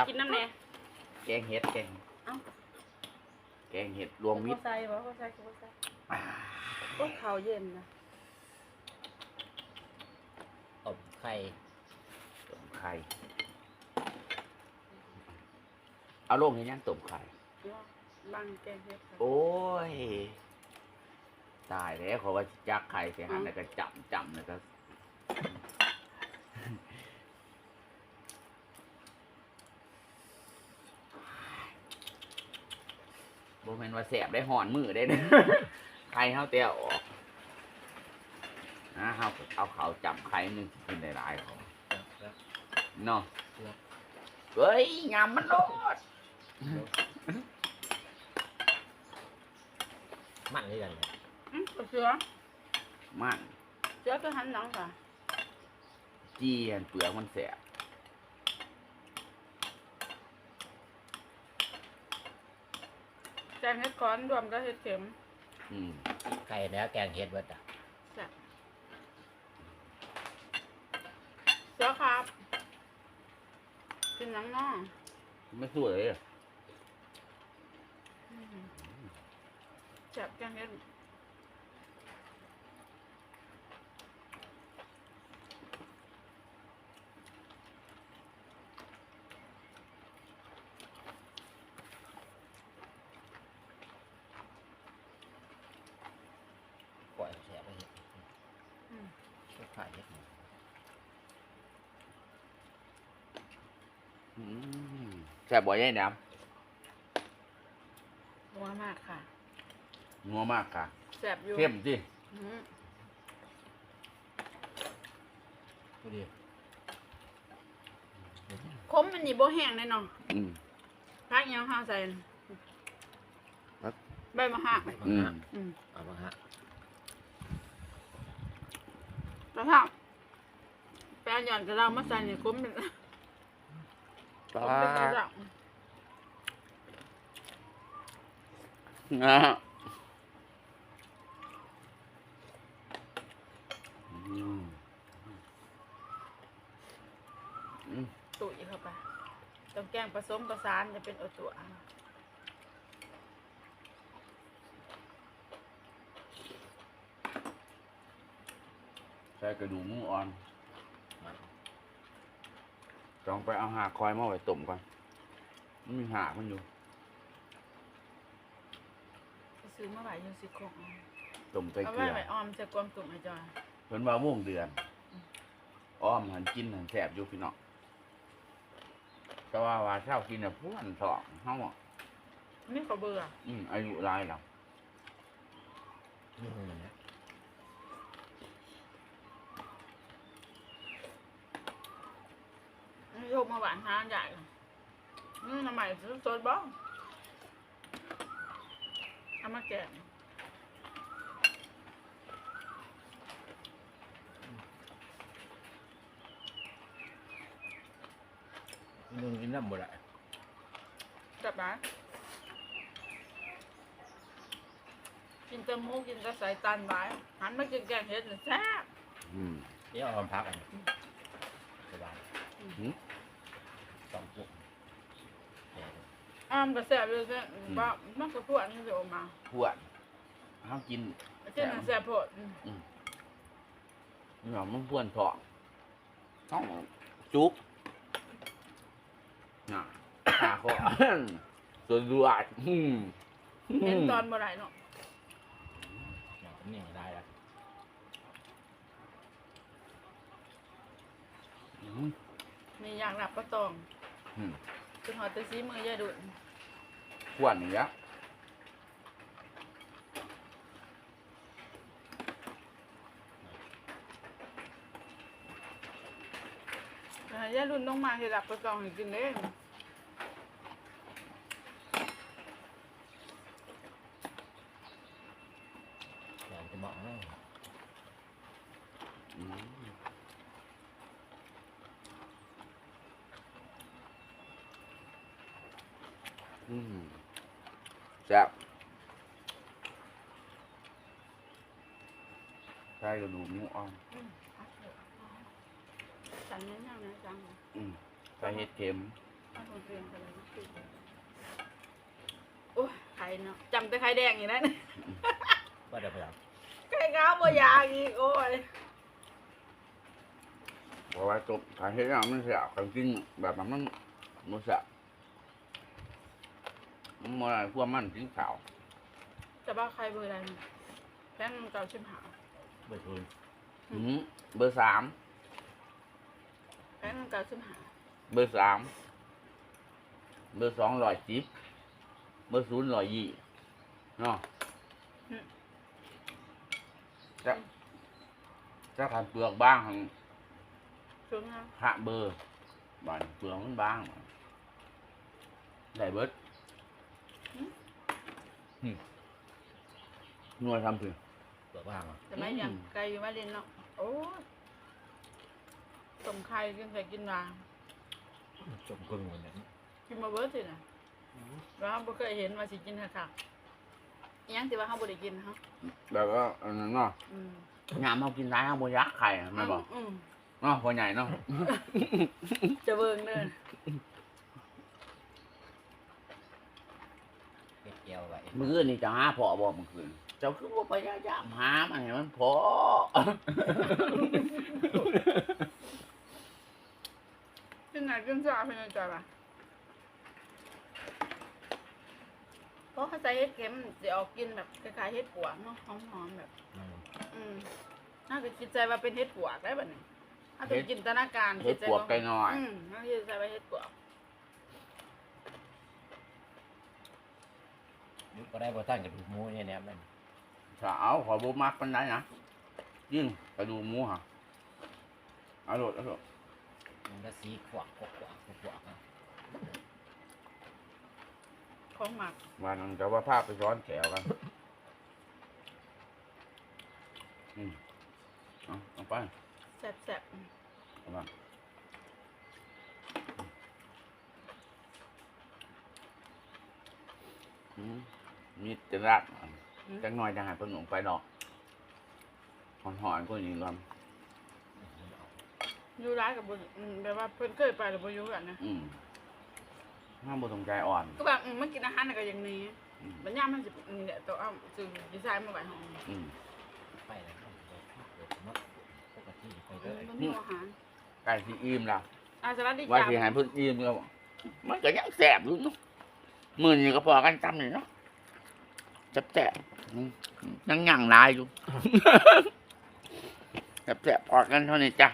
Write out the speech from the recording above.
ครับกินน้ำแน่แกงเห็ดแกงเอ้าแกงเห็ดรวมมิตรเขาใส่บ่เขาใส่เขาใส่โอ้ข้าวเย็นนะอบไข่ต้มไข่เอาลงให้ยังต้มไข่ บังแกงเฮ็ดค่ะโอ้ย ตายแล้วเขาว่าจักไข่เสียหันแล้วก็จับจับแล้วก็ โบแมนว่าแสบได้หอนมือได้เด้อไข่เฮาเตียวออกนะเฮาก็เอาเขาจับไข่หนึงกินได้หลายเขาแล้วเนาะเฮ้ยงามมันโลดมันเรื่อยเลยอืมเอาเสือมันเสือไปหันหลังค่ะจี้อันเปลือกมันแสบ แกงเฮ็ดก้อนรวมกับเฮ็ดเข็มอืมไข่แล้วแกงเห็ดเบิดอะแซ่บเสือครับกินหนังน้องไม่สวยเลยอะอืมแซ่บแกงเฮ็ด ปล่อยแสบไปเห็ด อืม ชุดไข่เห็ดหมู อืม แสบบ่อยยัยน้นัวมากค่ะำงัวมากค่ะแซ่บอยู่เข้มสิอืมดูดิคมมันนี่บ่แห้งแน่นอนอืม พักยังข้าวใส่น่ะพัก ใบมะฮะบางอืมฮะอืมเอาบางฮะแล้วถ้าแปลหย่อนกับเรามาใส่เนี่ยคมเป็น ปลานะดังอะอืมตุ๋ยเข้าไปต้องแกงผสมประสานจะเป็นอตัวใส่กระดูกหมูอ่อน ต้องไปเอาหากคอยมาไว้ต้มก่อนมันมีหากมันอยู่ไปซื้อมาไว้อยังสิคงต้มใส่เอาเกลืไว้อไว้ออมจะกลมตุ่มไอ้จอยเพิ่นว่าม่วงเดือน อ้อมหันกินหันแสบอยู่พี่น้องแต่ว่าว่าเช้ากินน่ะพวนท้องเฮาอะนี่เขาเบื่ออืมอายุหลายแล้ว นี่หูมันนะนี่โยกมาหวานทานใหญ่นี่ทำไมซื้อสดบ้องเอามาแกงมึงกินน้ำหมดอะจับนะกินแตะมูกินแตะใส่ตันไว้หันมากินแกงเห็ดน่ะแซ่บอืมเดี๋ยวเอาความพักอันนี้สบายหืม สองปุ๊บแกง อ้อมก็แซ่บเลยแซ่บว่ามันก็พวกนี่จะออกมาพวนเฮากินเจ้าน่ะแซ่บโพดอืมนี่ว่ามันพวนท้องท้องจุกน่ะขาคอส่วนรวดอืมเห็นตอนบ่ได้เนาะอย่างนี้ได้แล้วอืมมีอย่างหลับก็ตอง อืมจนหอดแตะซีมือยายดุนพวนนี่ละแต่ยายรุ่นต้องมาให้หลับก็ตองให้กินเด้ แกงจะเหมาะเนาะ อืมอืม แซ่บใช่กระดูกหมูอ่อนอืมสันนี้ยังนะจังอืมใส่เห็ดเข็มอเอาคนเรียนไปเลยโอ้ยไข่เนาะจำแต่ไข่แดงอยู่นะว่าเดี๋ยวพยายามไข่ขาวบ่อยากอีกโอ้ยเพราะว่าจบขายให้เรามันเสียกันกินแบบนั้นมันมันเสีย มันมาพวกมันกินข้าวจะบ้าใครเบอร์อะไรเนี่ยแป้งเก่าชิมหาเบิดทุนอืมเบอร์สามแป้งเก่าชิมหาเบอร์สามเบอร์สองร้อยสิบเบอร์ศูนย์ร้อยยี่เนาะจะจะทำเปลือกบ้างของช่วงนะหะเบอร์บ้านเปลือกมันบางได้เบิดห น่วยทำถึงเปิดว่างอะแต่ไม่ยังไก่อยู่มาเรียนเนาะโอ้ยต้มไข่กินใส่กินวางจมกึ่งเหมือนนั้นกินมาเบิร์ดสินะว่าเขาบ่เคยเห็นว่าสิกินค่ะๆยังแต่ว่าเขาบ่ได้กินฮะแบบว่าอันนั้นเนาะอืมงามเขากินร้ายเขาบยักไข่ไม่บอกอืมเนาะพอใหญ่เนาะจะเบิ่งเด้อ ก็บเกี่ยวไว้มือนี่จะหาพอบอกมื่อคืนเจ้าคือว่าพยายามหามันให้มันพอกินไหนกินจ้าเพิ่นจะจ่ายป่ะเพราะเขาใส่เห็ดเข็มจะออกกินแบบคล้ายๆเห็ดปวกเนาะหอมๆแบบ อืมอืมน่าจะคิดใจว่าเป็นเห็ดปวกได้แบบนี้ถ้าเป็นจินตนาการเฮ็ดปวกไก่น้อยอืมน่าคิดใจว่าเห็ดปวก ยุบก็ได้พอตั้งกับดูหมูเนี่ยแนมนั่นถ้าเอาขอบุมักปันได้นะยิ่งกระดูกหมูฮะเอาโหลดเอาโหลดมันก็สีขวากขวากขวากขวากอะของหมักวันนั้นจะว่าภาพไปซ้อนแขวกันอืมเอาเอาไปแซ่บเอามาอืม มีจะรัดๆอืมจังหน่อยจะหายเพิ่นหลงไปดอกหอนหอนๆก็อย่างนี้ก่อนอยู่ร้านกับบุญอืมแบบว่าเพิ่นเคยไปหรือบ่อยู่กันนะอืมห้ามบุตรงใจอ่อน ก็แบบอืมมันกินอาหารน่ะก็อย่างนี้อืมบัญญัติมันสินี่แหละตัวเอาซื้อดีไซน์มาไว้ห้องอืมไปแล้วครับเปิดเปิดเนาะปกติไปอืเลมยมันมีอาหารใกล้ที่อิ่มแล้วอาสลัดดีว่าจังที่หายเพิ่นอิ่มแล้วมันก็ยังแสบอยู่เนาะมื่อนี้ก็พอกันจำเลยเนาะ จับแสบๆอืมยังยั่งลายอยู่ จับแสบๆพอกันเท่านี้จ้ะ